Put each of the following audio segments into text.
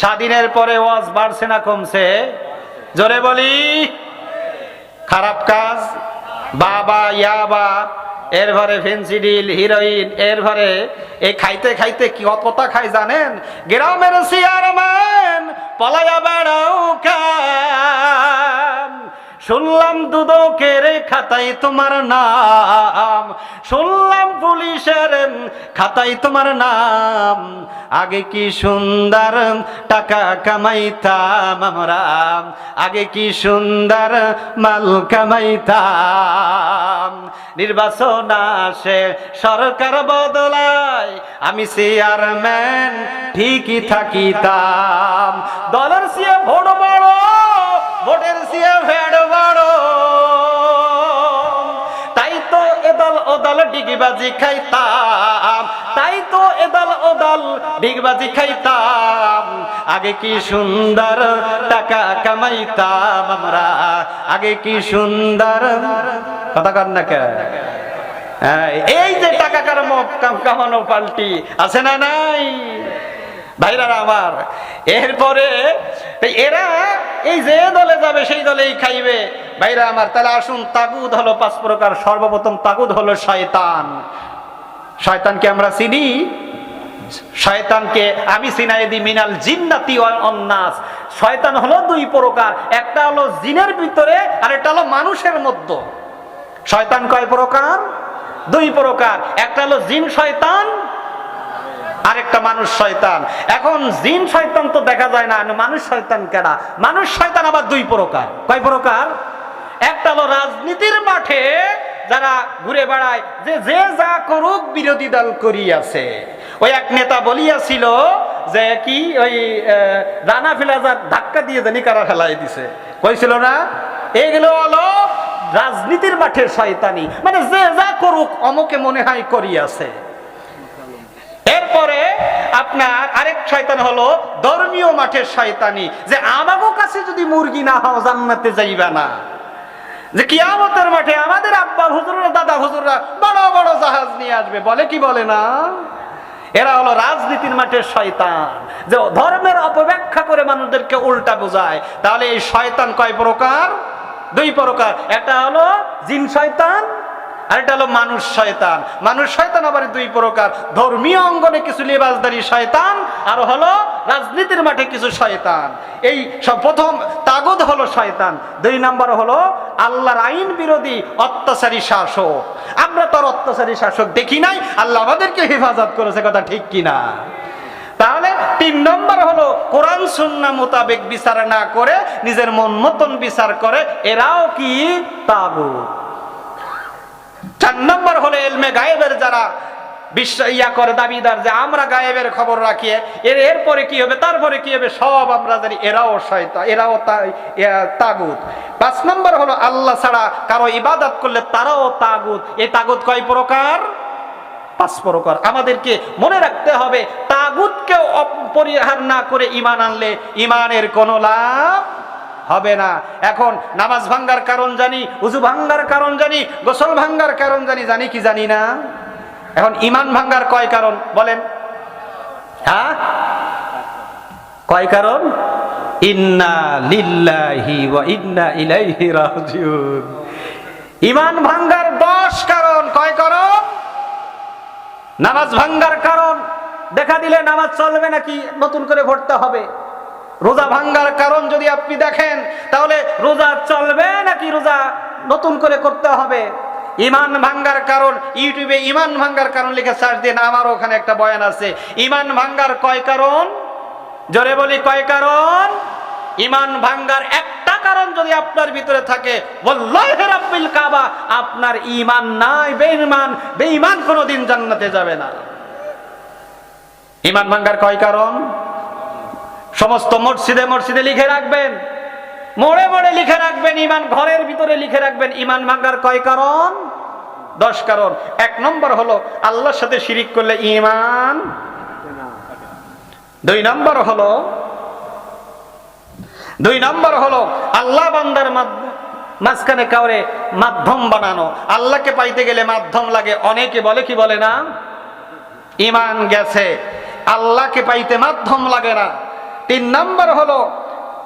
স্বাধীনের পরে ওয়াজ বাড়ছে না কমছে? জোরে বলি। খারাপ কাজ। বাবা, ইয়াবা, এর ঘরে ফেন্সিডিল হিরোইন, এর ঘরে এই খাইতে খাইতে কি কতটা খাই জানেন? গ্রামের চেয়ারম্যান, পলায়া বেড়াও কান শুনলাম দুদকের খাতাই তোমার নাম। শুনলাম পুলিশের খাতাই তোমার নাম। আগে কি সুন্দর টাকা কামাইতাম আমরা? আগে কি সুন্দর মাল কামাইতাম? নির্বাচন আসে, সরকার বদলায়, আমি চেয়ারম্যান ঠিকই থাকিতাম। দলের সিয়ে ভোট বড়, ভোটের সিয়ে এদল ওদল ডিগবাজি খাইতাম। তাই তো এদল ওদল ডিগবাজি খাইতাম। আগে কি সুন্দর টাকা কামাইতাম আমরা? আগে কি সুন্দর? কথা কর না এই যে টাকা কামানো কামানো পাল্টি, আছে না নাই? ভাইরা আমার, এরপরে, এরা এই যে দলে যাবে, সেই দলেই খাইবে। ভাইরা আমার, তাহলে আসুন, তাগুদ হলো পাঁচ প্রকার, সর্বপ্রথম তাগুদ হলো শয়তান। শয়তানকে আমরা চিনি। শয়তানকে আমি চিনাই দি মিনাল জিন্নাতি অন্নাস। শয়তান হলো দুই প্রকার, একটা হলো জিনের ভিতরে, আর একটা হলো মানুষের মধ্যে। শয়তান কয় প্রকার? দুই প্রকার, একটা হলো জিন শয়তান, আরেকটা মানুষ শয়তান। এখন জিন শয়তান তো দেখা যায় না, মানুষ শয়তান কেনা মানুষ শয়তান আবার দুই প্রকার। কয় প্রকার? একটা হলো রাজনীতির মাঠে যারা ঘুরে বেড়ায় যে যে যা করুক বিরোধী দল করিয়াছে। ওই এক নেতা বলিয়াছিল যে কি ওই রানা ফিলাজার ধাক্কা দিয়ে জানি কারা ফেলাই দিছে। কইছিল না? এগুলো হলো রাজনীতির মাঠের শয়তানি। মানে যে যা করুক অমকে মনে হয় করিয়াছে। এরপরে আপনার আরেক শয়তান হলো ধর্মীয় মাঠের শয়তানি। যে আমাগো কাছে যদি মুরগি না হও জান্নাতে যাইবা না। যে কিয়ামতের মাঠে আমাদের আব্বা হুজুররা, দাদা হুজুররা বড় বড় জাহাজ নিয়ে আসবে, বলে কি বলে না? এরা হলো রাজনীতির মাঠে শয়তান। যে ধর্মের অপব্যাখ্যা করে মানুষদেরকে উল্টা বোঝায়। তাহলে এই শয়তান কয় প্রকার? দুই প্রকার। একটা হলো জিন শয়তান আর এটা হলো মানুষ শয়তান। মানুষ শয়তান আবার দুই প্রকার। ধর্মীয় অঙ্গনে কিছু লেবাসদারি শয়তান, আর হলো রাজনীতির মাঠে কিছু শয়তান। এই সব প্রথম তাগদ হলো শয়তান। দুই নাম্বার হলো আল্লাহর আইন বিরোধী অত্যাচারী শাসক। আমরা তো অত্যাচারী শাসক দেখি নাই, আল্লাহ আমাদেরকে হেফাজত করেছে, কথা ঠিক কিনা? তাহলে তিন নম্বর হলো কোরআন সুন্না মোতাবেক বিচার না করে, নিজের মন মতন বিচার করে, এরাও কি? তাগুত চার নম্বর হলো এলমে গায়েবের যারা বিশ্ব ইয়া করে দাবিদার যে আমরা গায়েবের খবর রাখি, এর এরপরে কি হবে? তারপরে কি হবে? সব আমরা জানি এরাও শয়তা, এরাও তাগুত। পাঁচ নম্বর হলো আল্লাহ ছাড়া কারও ইবাদত করলে তারাও তাগুত। এই তাগুত কয় প্রকার? পাঁচ প্রকার। আমাদেরকে মনে রাখতে হবে তাগুতকে অপরিহার না করে ইমান আনলে ইমানের কোনো লাভ হবে না। এখন নামাজ ভাঙ্গার কারণ জানি, উজু ভাঙ্গার কারণ জানি, গোসল ভাঙ্গার কারণ জানি জানি কি জানি না? এখন ইমান ভাঙ্গার কয় কারণ বলেন? হ্যাঁ? কয় কারণ? ইন্না লিল্লাহি ওয়া ইন্না ইলাইহি রাজিউন। ইমান ভাঙ্গার দশ কারণ, কয় কারণ? নামাজ ভাঙ্গার কারণ। দেখা দিলে নামাজ চলবে নাকি নতুন করে ভরতে হবে? রোজা ভাঙ্গার কারণ যদি আপনি দেখেন, তাহলে রোজা চলবে নাকি রোজা নতুন করে করতে হবে? ইমান ভাঙ্গার কারণ, ইউটিউবে ইমান ভাঙ্গার কারণ লিখে সার্চ দিন, আমার ওখানে একটা বয়ান আছে, ইমান ভাঙ্গার কয় কারণ? জোরে বলি, কয় কারণ? ইমান ভাঙ্গার একটা কারণ যদি আপনার ভিতরে থাকে কাবা, আপনার ইমান নাই, বেঈমান বেঈমান কোনোদিন জান্নাতে যাবে না। ইমান ভাঙ্গার কয় কারণ? সমস্ত মসজিদে মসজিদে লিখে রাখবেন। মোড়ে মোড়ে লিখে রাখবেন ইমান, ঘরের ভিতরে লিখে রাখবেন ইমান ভাঙ্গার কয় কারণ? দশ কারণ। এক নম্বর হলো, আল্লাহর সাথে শিরিক করলে ইমান দুই নম্বর হলো, দুই নম্বর হলো, আল্লাহ বান্দার মাঝখানে কাউরে মাধ্যম বানানো। আল্লাহকে পাইতে গেলে মাধ্যম লাগে। অনেকে বলে কি বলে না? ইমান গেছে। আল্লাহকে পাইতে মাধ্যম লাগে না। তিন নম্বর হলো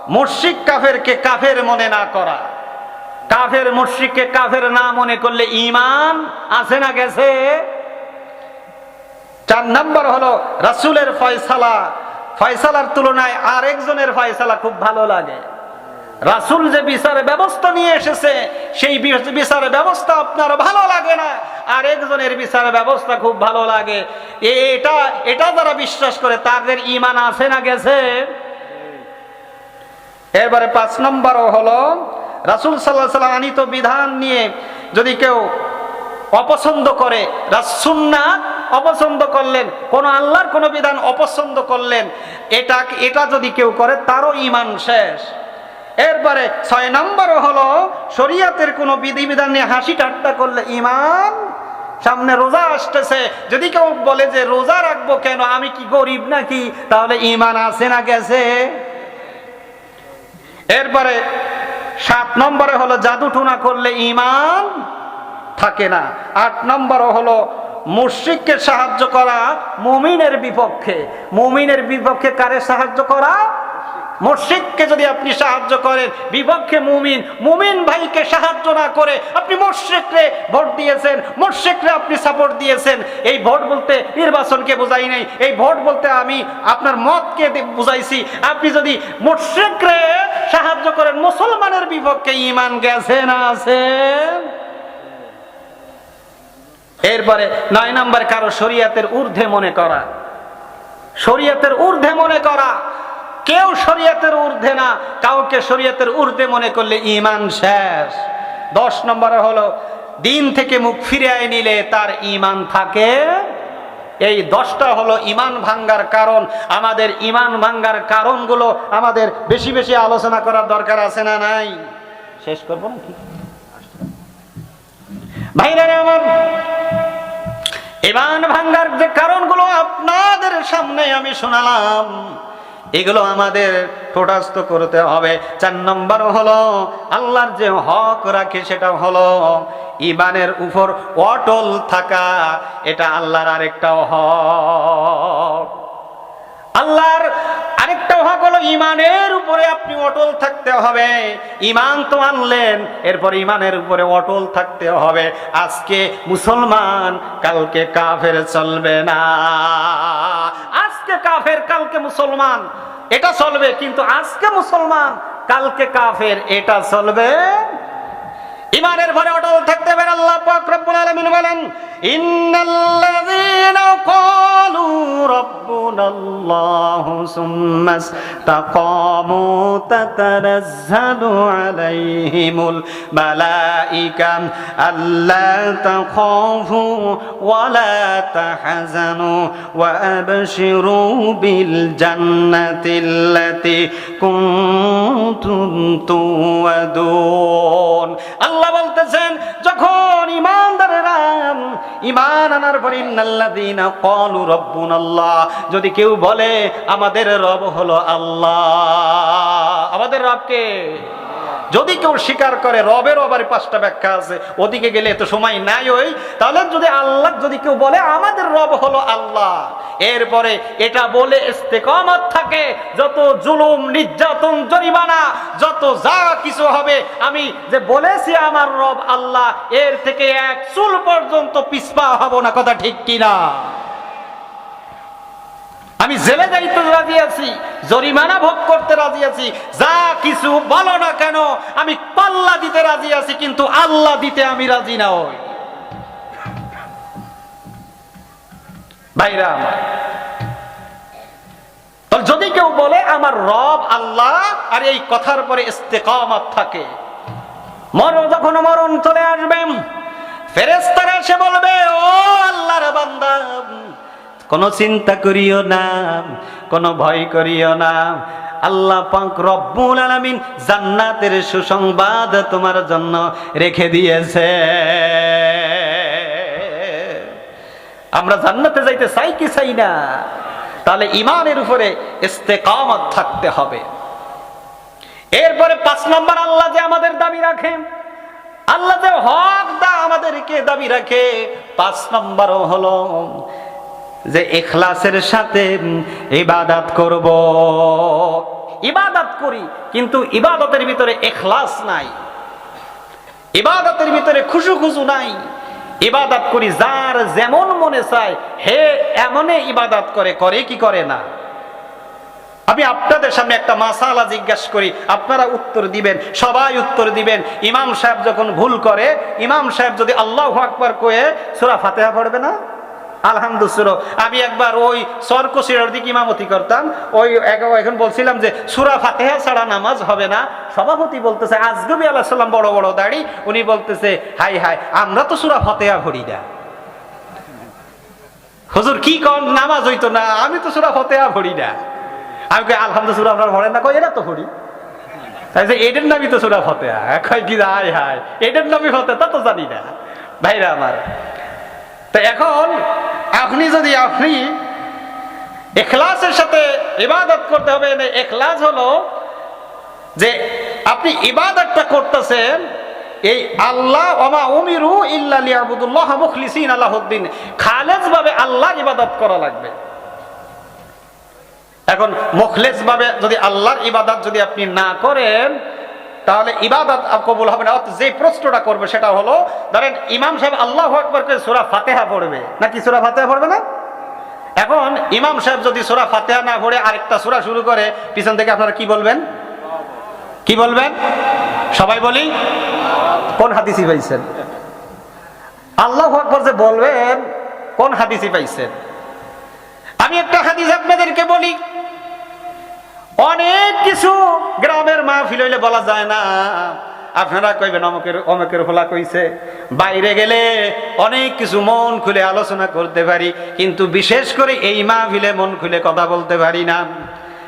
মুর্শিক কাফেরকে কাফের মনে না করা। কাফের মুর্শিককে কাফের না মনে করলে ইমান আছে না গেছে? চার নম্বর হলো, রাসুলের ফয়সালা। ফয়সালার তুলনায় আরেকজনের ফয়সালা খুব ভালো লাগে। রাসূল যে বিচারের ব্যবস্থা নিয়ে এসেছে, সেই বি- বিচারের ব্যবস্থা আপনার ভালো লাগে না। আর একজনের ব্যবস্থা খুব ভালো লাগে। এটা এটা যারা বিশ্বাস করে, তাদের ইমান আছে না গেছে? এরবারে পাঁচ নম্বরও হলো, রাসূল সাল্লাহ সাল্লাম আনিত বিধান নিয়ে যদি কেউ অপছন্দ করে রাসুন্নাত অপছন্দ করলেন, কোন আল্লাহর কোন বিধান অপছন্দ করলেন, এটা এটা যদি কেউ করে, তারও ইমান শেষ। এরপরে ছয় নম্বর হলো, শরিয়াতের কোনো বিধিবিধান নিয়ে হাসি ঠাট্টা করলে ইমান সামনে রোজা আসতেছে। যদি কেউ বলে যে, রোজা রাখব কেন? আমি কি গরিব নাকি? তাহলে ইমান আছে না গেছে? এরপরে সাত নম্বরে হলো জাদু টুনা করলে ইমান থাকে না। আট নম্বর হলো, মুশরিককে সাহায্য করা মুমিনের বিপক্ষে। মুমিনের বিপক্ষে কারে সাহায্য করা? মুশরিককে যদি আপনি সাহায্য করেন, বিপক্ষে মুমিন মুমিন ভাইকে সাহায্য না করে আপনি মুশরিকরে ভোট দিয়েছেন মুশরিকরে আপনি সাপোর্ট দিয়েছেন। এই ভোট বলতে নির্বাচনকে বোঝাই নাই, এই ভোট বলতে আমি আপনার মতকে বুঝাইছি। আপনি যদি মুশরিকরে সাহায্য করেন, মুসলমানের বিপক্ষে ইমান গেছে না আছে? এরপরে নয় নম্বর, কারও শরিয়াতের ঊর্ধ্বে মনে করা। শরিয়াতের ঊর্ধ্বে মনে করা। কেউ শরিয়াতের ঊর্ধ্বে না, কাউকে শরিয়াতের ঊর্ধ্বে মনে করলে ইমান শেষ। দশ নম্বরে হলো, দিন থেকে মুখ ফিরিয়ে নিলে তার ইমান থাকে। এই দশটা হলো ইমান ভাঙ্গার কারণ। আমাদের ইমান ভাঙ্গার কারণগুলো আমাদের বেশি বেশি আলোচনা করার দরকার আছে না নাই? শেষ করব নাকি ভাইরা আমার ইমান ভাঙ্গার যে কারণগুলো আপনাদের সামনে আমি শোনালাম। এগুলো আমাদের টোটাস্ত করতে হবে। চার নম্বর হলো, আল্লাহর যে হক রাখে সেটা হলো ইমানের উপর অটল থাকা। এটা আল্লাহর আরেকটা হক। আল্লাহর আরেকটা হক হলো ইমানের উপরে আপনি অটল থাকতে হবে। ইমান তো আনলেন, এরপর ইমানের উপরে অটল থাকতে হবে। আজকে মুসলমান, কালকে কাফের চলবে না। কাফের কালকে মুসলমান। এটা চলবে কিন্তু আজকে মুসলমান কালকে কাফের এটা চলবে ইমানের ভরে অটল থাকতে পারে আল্লাহ পাক রব্বুল আলামিন বলেন, ইন্নাল্লাযীনা ক্বালু রাব্বুনাল্লাহু সুম্মা ইসতাকামু তাতানাজ্জালু আলাইহিমুল মালাইকা আল্লা তাখাফু ওয়া লা তাহজানু ওয়া আবশিরু বিল জান্নাতিল্লাতী কুনতুম তুয়াদুন আল্লাহ বলতেছেন, যখন ইমানদারেরা ইমান আনার পর ইন্নাল্লাযীনা ক্বালু রাব্বুনাল্লাহ, যদি কেউ বলে, আমাদের রব হলো আল্লাহ। আমাদের রবকে যদি কেউ স্বীকার করে রবের আবার পাঁচটা ব্যাখ্যা আছে। ওদিকে গেলে এত সময় নাই ওই। তাহলে যদি আল্লাহ, যদি কেউ বলে, আমাদের রব হলো আল্লাহ। এরপরে এটা বলে ইস্তেকামত থাকে, যত জুলুম, নির্যাতন, জরিমানা, যত যা কিছু হবে, আমি যে বলেছি আমার রব আল্লাহ, এর থেকে এক চুল পর্যন্ত পিসপা হব না। কথা ঠিক কিনা? আমি জেলে যাইতে রাজি আছি, জরিমানা ভোগ করতে রাজি আছি, যা কিছু বলো না কেন, আমি পাল্লা দিতে রাজি আছি, কিন্তু আল্লাহ দিতে আমি রাজি না হই। ভাইরা যদি কেউ বলে, আমার রব আল্লাহ, আর এই কথার পরে ইস্তেকামত থাকে। মরণ যখন মরণ চলে আসবেন ফেরেস্তারা এসে বলবে, ও আল্লাহর বান্দা কোনো চিন্তা করিও না, কোনো ভয় করিও না। আল্লাহ পাক রব্বুল আলামিন জান্নাতের সুসংবাদ তোমার জন্য রেখে দিয়েছে। আমরা জান্নাতে যাইতে চাই কি চাই না? তাহলে ইমানের উপরে ইস্তেকামত থাকতে হবে। এরপরে পাঁচ নম্বর, আল্লাহ যে আমাদের দাবি রাখেন আল্লাহ যে হক দা আমাদেরকে দাবি রাখে, পাঁচ নম্বরও হলো যে এখলাসের সাথে ইবাদাত করব। ইবাদত করি, কিন্তু ইবাদতের ভিতরে এখলাস নাই। ইবাদতের ভিতরে খুশু খুশু নাই। ইবাদত করি যার যেমন মনে চায়, হে এমনে ইবাদত করে করে কি করে না? আমি আপনাদের সামনে একটা মাসালা জিজ্ঞাসা করি, আপনারা উত্তর দিবেন, সবাই উত্তর দিবেন। ইমাম সাহেব যখন ভুল করে, ইমাম সাহেব যদি আল্লাহ আকবার কয়ে, সুরা ফাতেহা পড়বে না? আমি একবার ওই করতাম, ওই এখন বলছিলাম যে সুরা ফাতেহা নামাজ হবে না। সভাপতি বলতেছে বড় বড় দাড়ি। উনি বলতেছে আমরা তো সুরা ফাতেহা হুজুর, কি কন? নামাজ হইতো না, আমি তো সুরা ফতেহা ভরি না। আমি কই সুরা আপনার ভরেন না। কই এটা তো ভরি তাই যে নামই তো সুরা ফতেহা। কই, কি হাই হাই এটার নামই ফতে তা তো জানি না। ভাইরা আমার, তো এখন আপনি যদি আপনি এখলাসের সাথে ইবাদত করতে হবে এখলাস হলো যে আপনি ইবাদতটা করতেছেন, এই আল্লাহ ওমা উমিরু ইল্লা খালেজ ভাবে আল্লাহ ইবাদত করা লাগবে। এখন মুখলেস ভাবে যদি আল্লাহর ইবাদত যদি আপনি না করেন তাহলে ইবাদত কবুল হবে না। যে প্রশ্নটা করবে সেটা হলো, ধরেন ইমাম সাহেব আল্লাহ আকবর সুরা ফাতেহা পড়বে, নাকি সুরা ফাতেহা পড়বে না? এখন ইমাম সাহেব যদি সুরা ফাতেহা না পড়ে, আরেকটা সুরা শুরু করে, পিছন থেকে আপনারা কি বলবেন? কি বলবেন? সবাই বলি? কোন হাদিসি পাইছেন? আল্লাহ আকবর যে বলবেন, কোন হাদিসি পাইছেন? আমি একটা হাদিস আপনাদেরকে বলি অনেক কিছু গ্রামের মাহফিল হইলে বলা যায় না। আপনারা কইবেন অমকের অমকের হোলা কইছে। বাইরে গেলে অনেক কিছু মন খুলে আলোচনা করতে পারি, কিন্তু বিশেষ করে এই মাহফিলে মন খুলে কথা বলতে পারি না।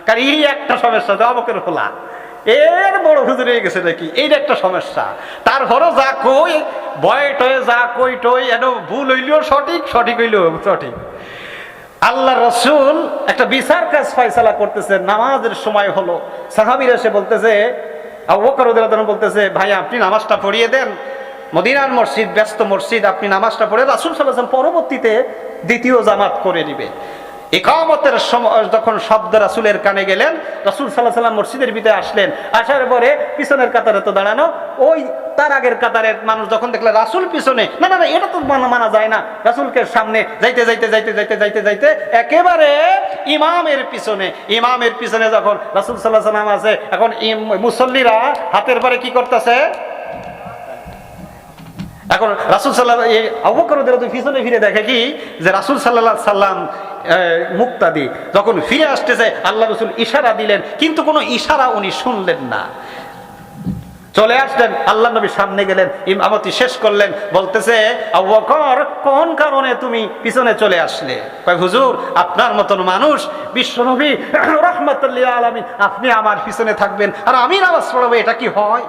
কারণ এই একটা সমস্যা তো অমকের হোলা, এর বড় হুজুর হয়ে গেছে নাকি? এইটা একটা সমস্যা। তারপরও যা কই বয় টয়ে যা কই টই এটা ভুল হইলেও সঠিক সঠিক হইলেও সঠিক। আল্লাহ রসুল একটা বিচার কাজ ফয়সালা করতেছে। নামাজের সময় হলো। সাহাবির এসে বলতেছে বলতেছে, ভাই, আপনি নামাজটা পড়িয়ে দেন। মদিনার মসজিদ, ব্যস্ত মসজিদ, আপনি নামাজটা পড়ে রাসুল সাল্লাহ পরবর্তীতে দ্বিতীয় জামাত করে দিবে একামতের সময় যখন শব্দ রাসুলের কানে গেলেন, রাসুল সাল্লাহ সাল্লাম মসজিদের ভিতরে আসলেন। আসার পরে পিছনের কাতারে তো দাঁড়ানো, ওই তার আগের কাতারের মানুষ যখন দেখলে রাসুল পিছনে, না না এটা তো মানা মানা যায় না। রাসুলকে সামনে যাইতে যাইতে যাইতে যাইতে যাইতে যাইতে একেবারে ইমামের পিছনে ইমামের পিছনে যখন রাসুল সাল্লাহ সাল্লাম আছে, এখন মুসল্লিরা হাতের পরে কি করতেছে? এখন রাসুল সাল্লাহ এই অবকরদের পিছনে ফিরে দেখে কি? যে রাসুল সাল্লাহ সাল্লাম মুক্তাদি, যখন ফিরে আসতেছে, আল্লাহ রসুল ইশারা দিলেন, কিন্তু কোনো ইশারা উনি শুনলেন না। চলে আসলেন, আল্লাহ নবী সামনে গেলেন, ইমামতি শেষ করলেন, বলতেছে কোন কারণে তুমি পিছনে চলে আসলে? হুজুর, আপনার মতন মানুষ, বিশ্বনবী রহমতুল্লাহ আলমী আপনি আমার পিছনে থাকবেন, আর আমি নামাজ পড়াবো, এটা কি হয়?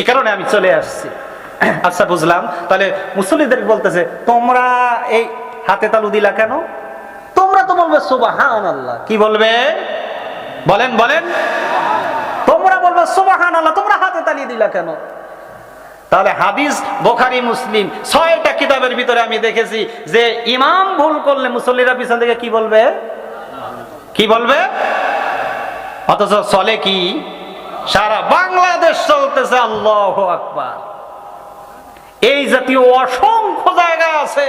এই কারণে আমি চলে আসছি। আচ্ছা বুঝলাম। তাহলে মুসলিদের বলতেছে, তোমরা এই হাতে তালু দিলা কেন? তোমরা তো বলবে সুবাহান আল্লাহ কি বলবে? বলেন বলেন। তোমরা বলবে সুবাহান আল্লাহ তোমরা হাতে তালি দিলা কেন? তাহলে হাদিস বোখারি মুসলিম ছয়টা কিতাবের ভিতরে আমি দেখেছি যে ইমাম ভুল করলে মুসল্লিরা পিছন থেকে কি বলবে? কি বলবে? অথচ চলে কি? সারা বাংলাদেশ চলতেছে আল্লাহ আকবার। এই জাতীয় অসংখ্য জায়গা আছে।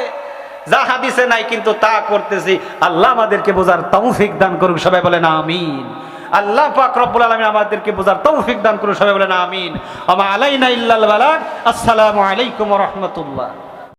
যা হাদিসে নাই, কিন্তু তা করতেছি। আল্লাহ আমাদেরকে বোঝার তৌফিক দান করুক, সবাই বলেন আমিন। আল্লাহ পাক রব্বুল আলামিন আমাদেরকে বোঝার তৌফিক দান করুক, সবাই বলেন আমিন। আমা আলাইনা ইল্লাল আসসালামু আলাইকুম রাহমাতুল্লাহ।